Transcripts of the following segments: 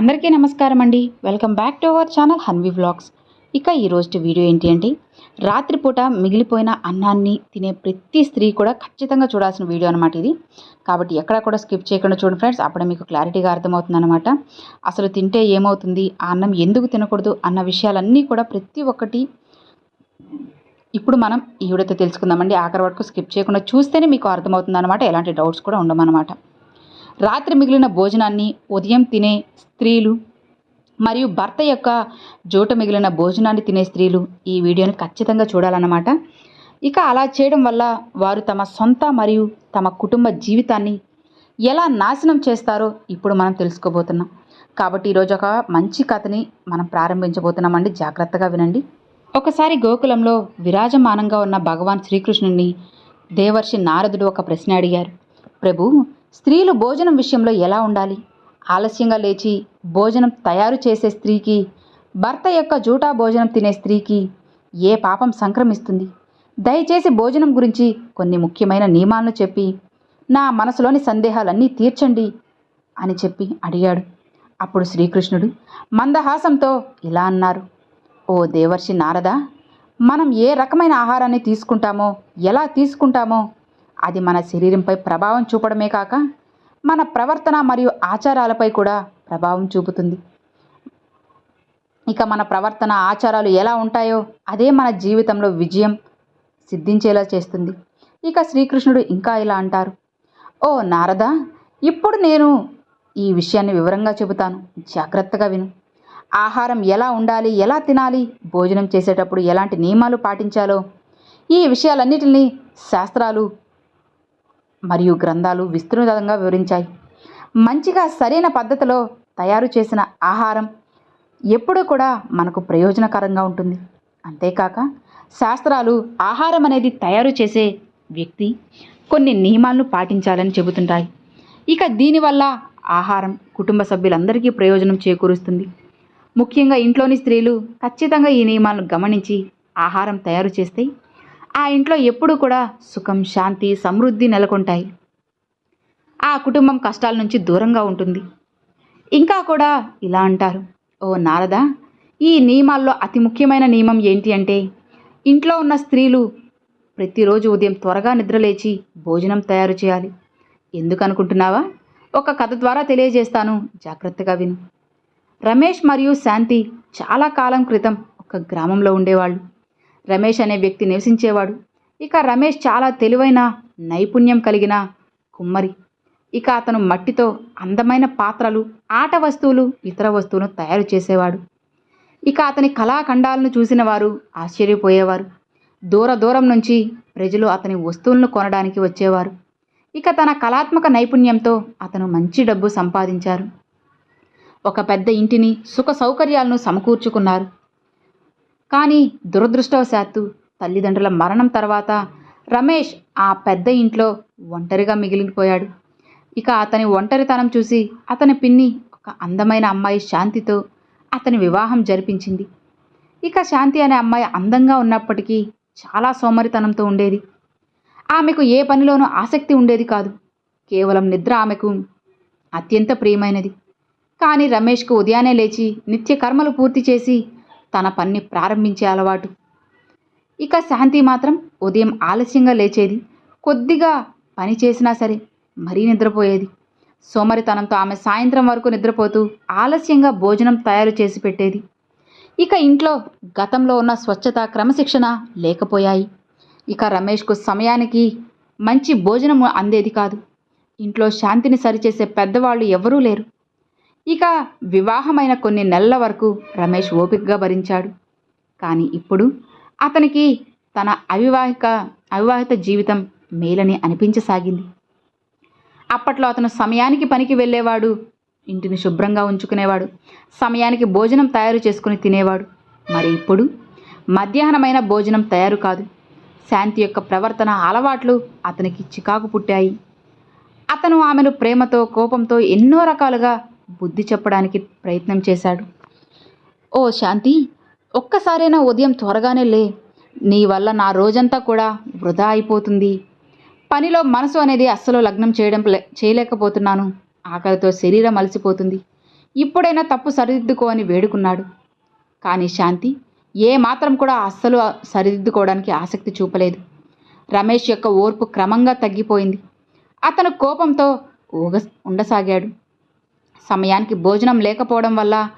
అందరికీ నమస్కారం అండి. Welcome back to our channel Hanvi vlogs. ఇక ఈరోజు వీడియో ఏంటి అంటే రాత్రిపూట మిగిలిపోయిన అన్నాన్ని తినే ప్రతి స్త్రీ కూడా ఖచ్చితంగా చూడాల్సిన వీడియో అనమాట ఇది. కాబట్టి ఎక్కడ కూడా స్కిప్ చేయకుండా చూడండి ఫ్రెండ్స్. అప్పుడే మీకు క్లారిటీగా అర్థమవుతుంది అనమాట అసలు తింటే ఏమవుతుంది? ఆ అన్నం ఎందుకు తినకూడదు? అన్న విషయాలన్నీ కూడా ప్రతి ఒక్కటి ఇప్పుడు మనం ఈ వీడియోతో తెలుసుకుందామండి. ఆఖరి వరకు స్కిప్ చేయకుండా చూస్తేనే మీకు అర్థమవుతుంది అనమాట ఎలాంటి డౌట్స్ కూడా ఉండమన్నమాట. రాత్రి మిగిలిన భోజనాన్ని ఉదయం తినే స్త్రీలు మరియు భర్త యొక్క జోట మిగిలిన భోజనాన్ని తినే స్త్రీలు ఈ వీడియోని ఖచ్చితంగా చూడాలన్నమాట. ఇక అలా చేయడం వల్ల వారు తమ సొంత మరియు తమ కుటుంబ జీవితాన్ని ఎలా నాశనం చేస్తారో ఇప్పుడు మనం తెలుసుకోబోతున్నాం. కాబట్టి ఈరోజు ఒక మంచి కథని మనం ప్రారంభించబోతున్నామండి. జాగ్రత్తగా వినండి. ఒకసారి గోకులంలో విరాజమానంగా ఉన్న భగవాన్ శ్రీకృష్ణుని దేవర్షి నారదుడు ఒక ప్రశ్న అడిగారు. ప్రభు స్త్రీలు భోజనం విషయంలో ఎలా ఉండాలి? ఆలస్యంగా లేచి భోజనం తయారు చేసే స్త్రీకి భర్త యొక్క జూటా భోజనం తినే స్త్రీకి ఏ పాపం సంక్రమిస్తుంది? దయచేసి భోజనం గురించి కొన్ని ముఖ్యమైన నియమాలను చెప్పి నా మనసులోని సందేహాలన్నీ తీర్చండి అని చెప్పి అడిగాడు. అప్పుడు శ్రీకృష్ణుడు మందహాసంతో ఇలా అన్నారు ఓ దేవర్షి నారద మనం ఏ రకమైన ఆహారాన్ని తీసుకుంటామో ఎలా తీసుకుంటామో అది మన శరీరంపై ప్రభావం చూపడమే కాక మన ప్రవర్తన మరియు ఆచారాలపై కూడా ప్రభావం చూపుతుంది. ఇక మన ప్రవర్తన ఆచారాలు ఎలా ఉంటాయో అదే మన జీవితంలో విజయం సిద్ధించేలా చేస్తుంది. ఇక శ్రీకృష్ణుడు ఇంకా ఇలా అంటారు. ఓ నారద ఇప్పుడు నేను ఈ విషయాన్ని వివరంగా చెబుతాను. జాగ్రత్తగా విను. ఆహారం ఎలా ఉండాలి ఎలా తినాలి భోజనం చేసేటప్పుడు ఎలాంటి నియమాలు పాటించాలో ఈ విషయాలన్నిటిని శాస్త్రాలు మరియు గ్రంథాలు విస్తృతంగా వివరించాయి. మంచిగా సరైన పద్ధతిలో తయారు చేసిన ఆహారం ఎప్పుడూ కూడా మనకు ప్రయోజనకరంగా ఉంటుంది. అంతేకాక శాస్త్రాలు ఆహారం అనేది తయారు చేసే వ్యక్తి కొన్ని నియమాలను పాటించాలని చెబుతుంటాయి. ఇక దీనివల్ల ఆహారం కుటుంబ సభ్యులందరికీ ప్రయోజనం చేకూరుస్తుంది. ముఖ్యంగా ఇంట్లోని స్త్రీలు ఖచ్చితంగా ఈ నియమాలను గమనించి ఆహారం తయారు చేస్తే ఆ ఇంట్లో ఎప్పుడూ కూడా సుఖం శాంతి సమృద్ధి నెలకొంటాయి. ఆ కుటుంబం కష్టాల నుంచి దూరంగా ఉంటుంది. ఇంకా కూడా ఇలా అంటారు. ఓ నారద ఈ నియమాల్లో అతి ముఖ్యమైన నియమం ఏంటి అంటే ఇంట్లో ఉన్న స్త్రీలు ప్రతిరోజు ఉదయం త్వరగా నిద్రలేచి భోజనం తయారు చేయాలి. ఎందుకనుకుంటున్నావా? ఒక కథ ద్వారా తెలియజేస్తాను. జాగ్రత్తగా విను. రమేష్ మరియు శాంతి చాలా కాలం క్రితం ఒక గ్రామంలో ఉండేవాళ్ళు. రమేష్ అనే వ్యక్తి నివసించేవాడు. ఇక రమేష్ చాలా తెలివైన నైపుణ్యం కలిగిన కుమ్మరి. ఇక అతను మట్టితో అందమైన పాత్రలు ఆట వస్తువులు ఇతర వస్తువులను తయారు చేసేవాడు. ఇక అతని కళాఖండాలను చూసిన వారు ఆశ్చర్యపోయేవారు. దూర దూరం నుంచి ప్రజలు అతని వస్తువులను కొనడానికి వచ్చేవారు. ఇక తన కళాత్మక నైపుణ్యంతో అతను మంచి డబ్బు సంపాదించారు. ఒక పెద్ద ఇంటిని సుఖ సౌకర్యాలను సమకూర్చుకున్నారు. కానీ దురదృష్టవశాత్తు తల్లిదండ్రుల మరణం తర్వాత రమేష్ ఆ పెద్ద ఇంట్లో ఒంటరిగా మిగిలిపోయాడు. ఇక అతని ఒంటరితనం చూసి అతని పిన్ని ఒక అందమైన అమ్మాయి శాంతితో అతని వివాహం జరిపించింది. ఇక శాంతి అనే అమ్మాయి అందంగా ఉన్నప్పటికీ చాలా సోమరితనంతో ఉండేది. ఆమెకు ఏ పనిలోనూ ఆసక్తి ఉండేది కాదు. కేవలం నిద్ర ఆమెకు అత్యంత ప్రియమైనది. కానీ రమేష్కు ఉదయాన్నే లేచి నిత్య కర్మలు పూర్తి చేసి తన పని ప్రారంభించే అలవాటు. ఇక శాంతి మాత్రం ఉదయం ఆలస్యంగా లేచేది. కొద్దిగా పని చేసినా సరే మరీ నిద్రపోయేది. సోమరితనంతో ఆమె సాయంత్రం వరకు నిద్రపోతూ ఆలస్యంగా భోజనం తయారు చేసి పెట్టేది. ఇక ఇంట్లో గతంలో ఉన్న స్వచ్ఛత క్రమశిక్షణ లేకపోయాయి. ఇక రమేష్కు సమయానికి మంచి భోజనం అందేది కాదు. ఇంట్లో శాంతిని సరిచేసే పెద్దవాళ్ళు ఎవరూ లేరు. ఇక వివాహమైన కొన్ని నెలల వరకు రమేష్ ఓపికగా భరించాడు. కానీ ఇప్పుడు అతనికి తన అవివాహిక అవివాహిత జీవితం మేలని అనిపించసాగింది. అప్పట్లో అతను సమయానికి పనికి వెళ్ళేవాడు ఇంటిని శుభ్రంగా ఉంచుకునేవాడు సమయానికి భోజనం తయారు చేసుకుని తినేవాడు. మరి ఇప్పుడు మధ్యాహ్నమైన భోజనం తయారు కాదు. శాంతి యొక్క ప్రవర్తన అలవాట్లు అతనికి చికాకు పుట్టాయి. అతను ఆమెను ప్రేమతో కోపంతో ఎన్నో రకాలుగా బుద్ధి చెప్పడానికి ప్రయత్నం చేశాడు. ఓ శాంతి ఒక్కసారైనా ఉదయం త్వరగానే లే. నీ వల్ల నా రోజంతా కూడా వృధా అయిపోతుంది. పనిలో మనసు అనేది అస్సలు లగ్నం చేయడం చేయలేకపోతున్నాను. ఆకలితో శరీరం అలసిపోతుంది. ఇప్పుడైనా తప్పు సరిదిద్దుకో అని వేడుకున్నాడు. కానీ శాంతి ఏ మాత్రం కూడా అస్సలు సరిదిద్దుకోవడానికి ఆసక్తి చూపలేదు. రమేష్ యొక్క ఓర్పు క్రమంగా తగ్గిపోయింది. అతను కోపంతో ఊగ ఉండసాగాడు. సమయానికి భోజనం లేకపోవడం వల్ల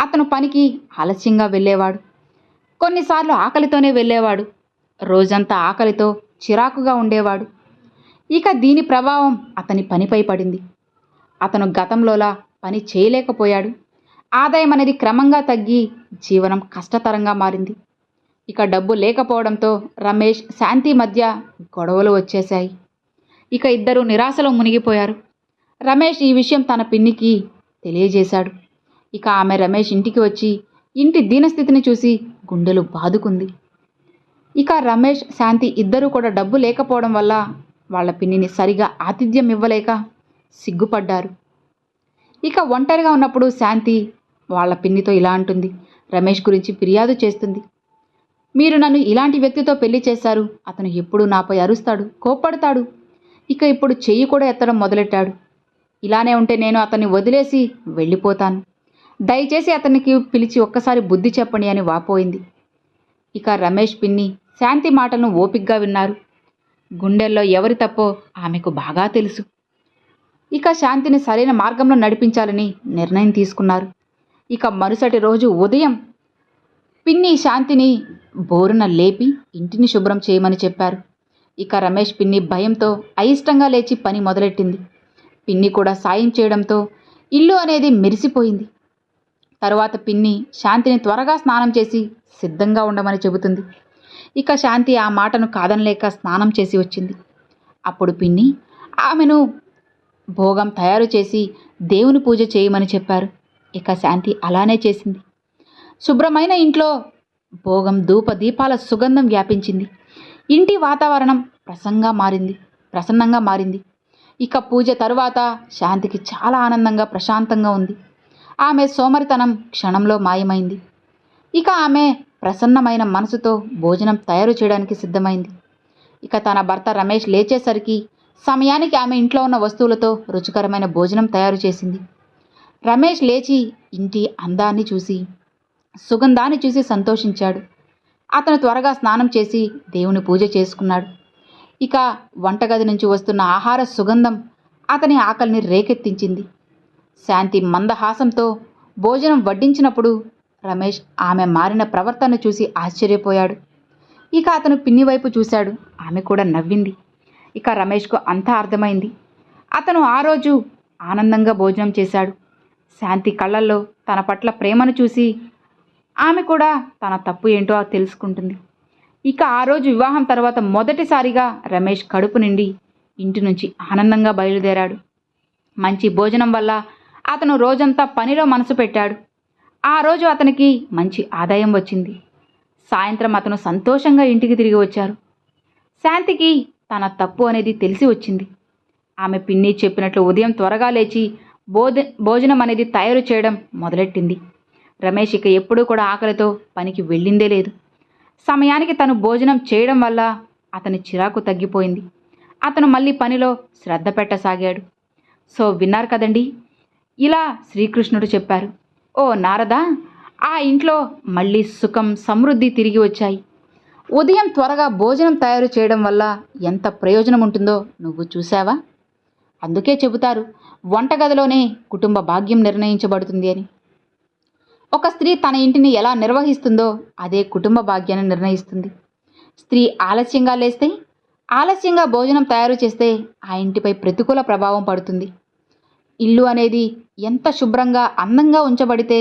అతను పనికి ఆలస్యంగా వెళ్ళేవాడు. కొన్నిసార్లు ఆకలితోనే వెళ్ళేవాడు. రోజంతా ఆకలితో చిరాకుగా ఉండేవాడు. ఇక దీని ప్రభావం అతని పనిపై పడింది. అతను గతంలోలా పని చేయలేకపోయాడు. ఆదాయం అనేది క్రమంగా తగ్గి జీవనం కష్టతరంగా మారింది. ఇక డబ్బు లేకపోవడంతో రమేష్ శాంతి మధ్య గొడవలు వచ్చేశాయి. ఇక ఇద్దరు నిరాశలో మునిగిపోయారు. రమేష్ ఈ విషయం తన పిన్నికి తెలియజేశాడు. ఇక ఆమె రమేష్ ఇంటికి వచ్చి ఇంటి దీనస్థితిని చూసి గుండెలు బాదుకుంది. ఇక రమేష్ శాంతి ఇద్దరూ కూడా డబ్బు లేకపోవడం వల్ల వాళ్ళ పిన్నిని సరిగా ఆతిథ్యం ఇవ్వలేక సిగ్గుపడ్డారు. ఇక ఒంటరిగా ఉన్నప్పుడు శాంతి వాళ్ళ పిన్నితో ఇలా అంటుంది. రమేష్ గురించి ఫిర్యాదు చేస్తుంది. మీరు నన్ను ఇలాంటి వ్యక్తితో పెళ్ళి చేశారు. అతను ఎప్పుడూ నాపై అరుస్తాడు కోప్పడతాడు. ఇక ఇప్పుడు చెయ్యి కూడా ఎత్తడం మొదలెట్టాడు. ఇలానే ఉంటే నేను అతన్ని వదిలేసి వెళ్ళిపోతాను. దయచేసి అతనికి పిలిచి ఒక్కసారి బుద్ధి చెప్పండి అని వాపోయింది. ఇక రమేష్ పిన్ని శాంతి మాటలను ఓపిగ్గా విన్నారు. గుండెల్లో ఎవరి తప్పో ఆమెకు బాగా తెలుసు. ఇక శాంతిని సరైన మార్గంలో నడిపించాలని నిర్ణయం తీసుకున్నారు. ఇక మరుసటి రోజు ఉదయం పిన్ని శాంతిని బోరున లేపి ఇంటిని శుభ్రం చేయమని చెప్పారు. ఇక రమేష్ పిన్ని భయంతో అయిష్టంగా లేచి పని మొదలెట్టింది. పిన్ని కూడా సాయం చేయడంతో ఇల్లు అనేది మెరిసిపోయింది. తరువాత పిన్ని శాంతిని త్వరగా స్నానం చేసి సిద్ధంగా ఉండమని చెబుతుంది. ఇక శాంతి ఆ మాటను కాదనలేక స్నానం చేసి వచ్చింది. అప్పుడు పిన్ని ఆమెను భోగం తయారు చేసి దేవుని పూజ చేయమని చెప్పారు. ఇక శాంతి అలానే చేసింది. శుభ్రమైన ఇంట్లో భోగం ధూప దీపాల సుగంధం వ్యాపించింది. ఇంటి వాతావరణం ప్రసంగా మారింది. ప్రసన్నంగా మారింది. ఇక పూజ తరువాత శాంతికి చాలా ఆనందంగా ప్రశాంతంగా ఉంది. ఆమె సోమరితనం క్షణంలో మాయమైంది. ఇక ఆమె ప్రసన్నమైన మనసుతో భోజనం తయారు చేయడానికి సిద్ధమైంది. ఇక తన భర్త రమేష్ లేచేసరికి సమయానికి ఆమె ఇంట్లో ఉన్న వస్తువులతో రుచికరమైన భోజనం తయారు చేసింది. రమేష్ లేచి ఇంటి అందాన్ని చూసి సుగంధాన్ని చూసి సంతోషించాడు. అతను త్వరగా స్నానం చేసి దేవుని పూజ చేసుకున్నాడు. ఇక వంటగది నుంచి వస్తున్న ఆహార సుగంధం అతని ఆకలిని రేకెత్తించింది. శాంతి మందహాసంతో భోజనం వడ్డించినప్పుడు రమేష్ ఆమె మారిన ప్రవర్తన చూసి ఆశ్చర్యపోయాడు. ఇక అతను పిన్ని వైపు చూశాడు. ఆమె కూడా నవ్వింది. ఇక రమేష్కు అంతా అర్థమైంది. అతను ఆ రోజు ఆనందంగా భోజనం చేశాడు. శాంతి కళ్ళల్లో తన పట్ల ప్రేమను చూసి ఆమె కూడా తన తప్పు ఏంటో తెలుసుకుంటుంది. ఇక ఆ రోజు వివాహం తర్వాత మొదటిసారిగా రమేష్ కడుపు నిండి ఇంటి నుంచి ఆనందంగా బయలుదేరాడు. మంచి భోజనం వల్ల అతను రోజంతా పనిలో మనసు పెట్టాడు. ఆ రోజు అతనికి మంచి ఆదాయం వచ్చింది. సాయంత్రం అతను సంతోషంగా ఇంటికి తిరిగి వచ్చారు. శాంతికి తన తప్పు అనేది తెలిసి వచ్చింది. ఆమె పిన్ని చెప్పినట్లు ఉదయం త్వరగా లేచి భోజ భోజనం అనేది తయారు చేయడం మొదలెట్టింది. రమేష్ ఇక ఎప్పుడూ కూడా ఆకలితో పనికి వెళ్ళిందే లేదు. సమయానికి తను భోజనం చేయడం వల్ల అతని చిరాకు తగ్గిపోయింది. అతను మళ్ళీ పనిలో శ్రద్ధ పెట్టసాగాడు. సో విన్నారు కదండి? ఇలా శ్రీకృష్ణుడు చెప్పారు. ఓ నారదా ఆ ఇంట్లో మళ్ళీ సుఖం సమృద్ధి తిరిగి వచ్చాయి. ఉదయం త్వరగా భోజనం తయారు చేయడం వల్ల ఎంత ప్రయోజనం ఉంటుందో నువ్వు చూసావా అందుకే చెబుతారు వంటగదిలోనే కుటుంబ భాగ్యం నిర్ణయించబడుతుంది అని. ఒక స్త్రీ తన ఇంటిని ఎలా నిర్వహిస్తుందో అదే కుటుంబ భాగ్యాన్ని నిర్ణయిస్తుంది. స్త్రీ ఆలస్యంగా లేస్తే ఆలస్యంగా భోజనం తయారు చేస్తే ఆ ఇంటిపై ప్రతికూల ప్రభావం పడుతుంది. ఇల్లు అనేది ఎంత శుభ్రంగా అందంగా ఉంచబడితే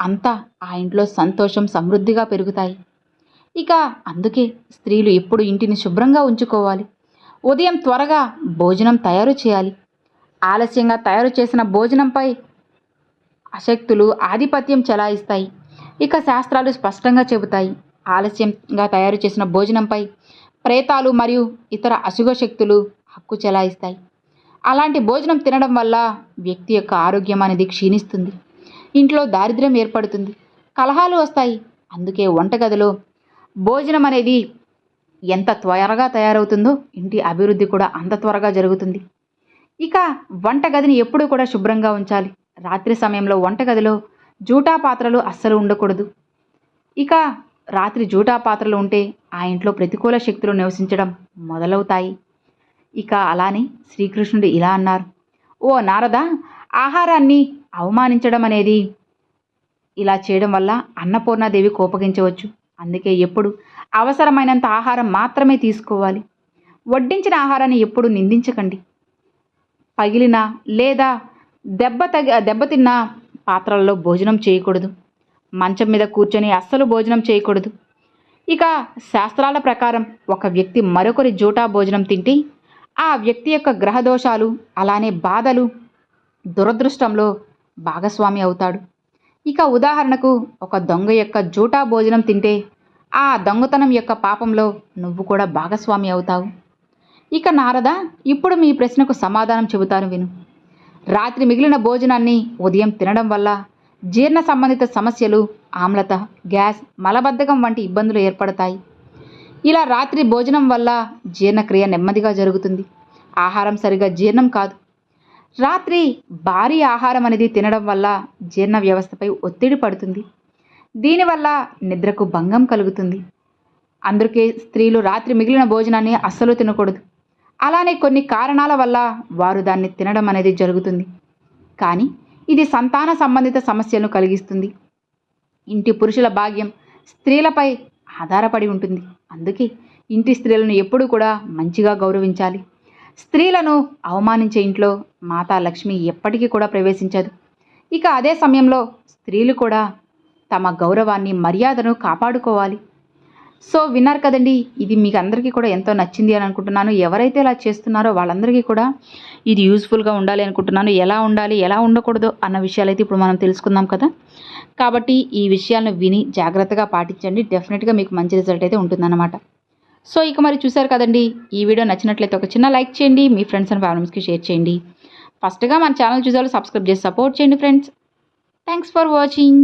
అంత ఆ ఇంట్లో సంతోషం సమృద్ధిగా పెరుగుతాయి. ఇక అందుకే స్త్రీలు ఎప్పుడు ఇంటిని శుభ్రంగా ఉంచుకోవాలి. ఉదయం త్వరగా భోజనం తయారు చేయాలి. ఆలస్యంగా తయారు చేసిన భోజనంపై అశక్తులు ఆధిపత్యం చెలాయిస్తాయి. ఇక శాస్త్రాలు స్పష్టంగా చెబుతాయి. ఆలస్యంగా తయారు చేసిన భోజనంపై ప్రేతాలు మరియు ఇతర అశుభ శక్తులు హక్కు చెలాయిస్తాయి. అలాంటి భోజనం తినడం వల్ల వ్యక్తి యొక్క ఆరోగ్యం అనేది క్షీణిస్తుంది. ఇంట్లో దారిద్ర్యం ఏర్పడుతుంది. కలహాలు వస్తాయి. అందుకే వంటగదిలో భోజనం అనేది ఎంత త్వరగా తయారవుతుందో ఇంటి అభివృద్ధి కూడా అంత త్వరగా జరుగుతుంది. ఇక వంటగదిని ఎప్పుడూ కూడా శుభ్రంగా ఉంచాలి. రాత్రి సమయంలో వంటగదిలో జూటా పాత్రలు అస్సలు ఉండకూడదు. ఇక రాత్రి జూటా పాత్రలు ఉంటే ఆ ఇంట్లో ప్రతికూల శక్తులు నివసించడం మొదలవుతాయి. ఇక అలానే శ్రీకృష్ణుడు ఇలా అన్నారు ఓ నారద ఆహారాన్ని అవమానించడం అనేది ఇలా చేయడం వల్ల అన్నపూర్ణాదేవి కోపగించవచ్చు. అందుకే ఎప్పుడు అవసరమైనంత ఆహారం మాత్రమే తీసుకోవాలి. వడ్డించిన ఆహారాన్ని ఎప్పుడు నిందించకండి. పగిలిన లేదా దెబ్బ తగి దెబ్బతిన్న పాత్రల్లో భోజనం చేయకూడదు. మంచం మీద కూర్చొని అస్సలు భోజనం చేయకూడదు. ఇక శాస్త్రాల ప్రకారం ఒక వ్యక్తి మరొకరి జూటా భోజనం తింటే ఆ వ్యక్తి యొక్క గ్రహదోషాలు అలానే బాధలు దురదృష్టంలో భాగస్వామి అవుతాడు. ఇక ఉదాహరణకు ఒక దొంగ యొక్క జూటా భోజనం తింటే ఆ దొంగతనం యొక్క పాపంలో నువ్వు కూడా భాగస్వామి అవుతావు. ఇక నారద ఇప్పుడు మీ ప్రశ్నకు సమాధానం చెబుతాను విను. రాత్రి మిగిలిన భోజనాన్ని ఉదయం తినడం వల్ల జీర్ణ సంబంధిత సమస్యలు ఆమ్లత గ్యాస్ మలబద్ధకం వంటి ఇబ్బందులు ఏర్పడతాయి. ఇలా రాత్రి భోజనం వల్ల జీర్ణక్రియ నెమ్మదిగా జరుగుతుంది. ఆహారం సరిగా జీర్ణం కాదు. రాత్రి భారీ ఆహారం అనేది తినడం వల్ల జీర్ణ వ్యవస్థపై ఒత్తిడి పడుతుంది. దీనివల్ల నిద్రకు భంగం కలుగుతుంది. అందుకే స్త్రీలు రాత్రి మిగిలిన భోజనాన్ని అస్సలు తినకూడదు. అలానే కొన్ని కారణాల వల్ల వారు దాన్ని తినడం అనేది జరుగుతుంది. కానీ ఇది సంతాన సంబంధిత సమస్యలను కలిగిస్తుంది. ఇంటి పురుషుల భాగ్యం స్త్రీలపై ఆధారపడి ఉంటుంది. అందుకే ఇంటి స్త్రీలను ఎప్పుడూ కూడా మంచిగా గౌరవించాలి. స్త్రీలను అవమానించే ఇంట్లో మాతా లక్ష్మి ఎప్పటికీ కూడా ప్రవేశించదు. ఇక అదే సమయంలో స్త్రీలు కూడా తమ గౌరవాన్ని మర్యాదను కాపాడుకోవాలి. సో విన్నారు కదండి ఇది మీకు అందరికీ కూడా ఎంతో నచ్చింది అని అనుకుంటున్నాను. ఎవరైతే ఇలా చేస్తున్నారో వాళ్ళందరికీ కూడా ఇది యూస్ఫుల్గా ఉండాలి అనుకుంటున్నాను. ఎలా ఉండాలి ఎలా ఉండకూడదు అన్న విషయాలు అయితే ఇప్పుడు మనం తెలుసుకుందాం కదా. కాబట్టి ఈ విషయాలను విని జాగ్రత్తగా పాటించండి. డెఫినెట్గా మీకు మంచి రిజల్ట్ అయితే ఉంటుందన్నమాట. సో ఇక మరి చూసారు కదండి ఈ వీడియో నచ్చినట్లయితే ఒక చిన్న లైక్ చేయండి మీ ఫ్రెండ్స్ అండ్ ఫ్యామిలీస్కి షేర్ చేయండి. ఫస్ట్గా మన ఛానల్ చూసారు సబ్స్క్రైబ్ చేసి సపోర్ట్ చేయండి ఫ్రెండ్స్ థ్యాంక్స్ ఫర్ వాచింగ్